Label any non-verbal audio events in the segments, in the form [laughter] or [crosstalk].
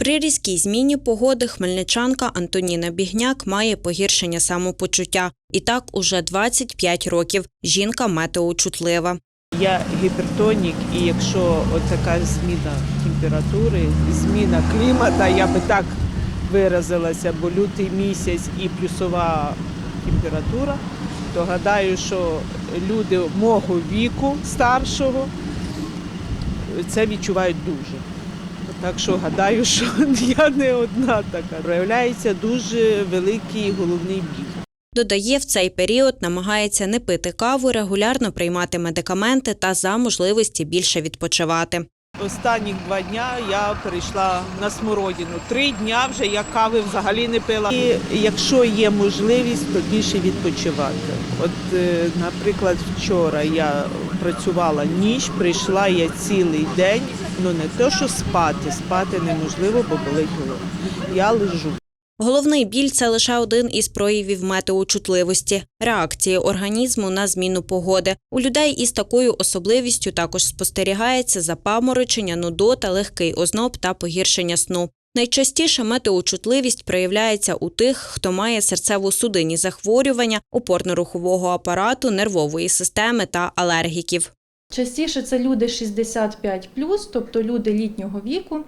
При різкій зміні погоди хмельничанка Антоніна Бігняк має погіршення самопочуття. І так уже 25 років. Жінка метеочутлива. Я гіпертонік, і якщо така зміна температури, зміна клімата, я би так виразилася, бо лютий місяць і плюсова температура, то гадаю, що люди мого віку старшого це відчувають дуже. Так що гадаю, що [laughs] я не одна така. Проявляється дуже великий головний біль. Додає, в цей період намагається не пити каву, регулярно приймати медикаменти та за можливості більше відпочивати. Останніх два дня я перейшла на смородину. Три дня вже я кави взагалі не пила. І якщо є можливість, то більше відпочивати. От, е, наприклад, вчора я працювала ніч, прийшла я цілий день. Ну не те, що спати, спати неможливо, бо болить голова. Я лежу. Головний біль це лише один із проявів метеочутливості реакції організму на зміну погоди. У людей із такою особливістю також спостерігається запаморочення, нудота, легкий озноб та погіршення сну. Найчастіше метеочутливість проявляється у тих, хто має серцево-судинні захворювання, опорно-рухового апарату, нервової системи та алергіків. Частіше це люди 65 тобто люди літнього віку.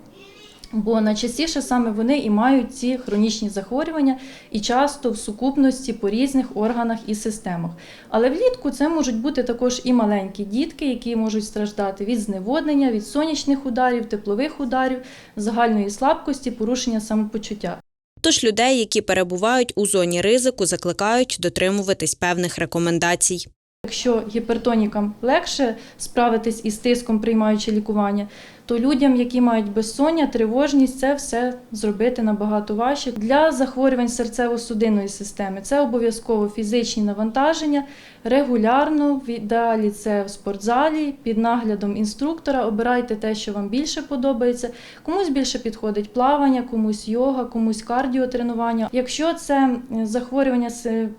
Бо найчастіше саме вони і мають ці хронічні захворювання і часто в сукупності по різних органах і системах. Але влітку це можуть бути також і маленькі дітки, які можуть страждати від зневоднення, від сонячних ударів, теплових ударів, загальної слабкості, порушення самопочуття. Тож людей, які перебувають у зоні ризику, закликають дотримуватись певних рекомендацій. Якщо гіпертонікам легше справитись із тиском, приймаючи лікування, то людям, які мають безсоння, тривожність, це все зробити набагато важче. Для захворювань серцево-судинної системи це обов'язково фізичні навантаження, регулярно, в ідеалі це в спортзалі, під наглядом інструктора. Обирайте те, що вам більше подобається. Комусь більше підходить плавання, комусь йога, комусь кардіотренування. Якщо це е, захворювання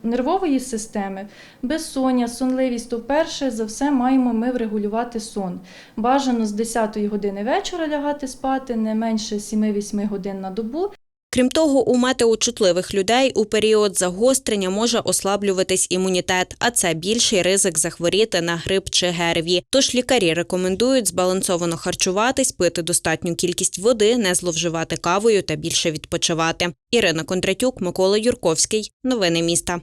нервової системи, безсоння, сонливість, то перше за все маємо ми врегулювати сон. Бажано з 10 години вечора лягати спати, не менше 7-8 годин на добу. Крім того, у метеочутливих людей у період загострення може ослаблюватись імунітет, а це більший ризик захворіти на грип чи ГРВІ. Тож лікарі рекомендують збалансовано харчуватись, пити достатню кількість води, не зловживати кавою та більше відпочивати. Ірина Кондратюк, Микола Юрковський. Новини міста.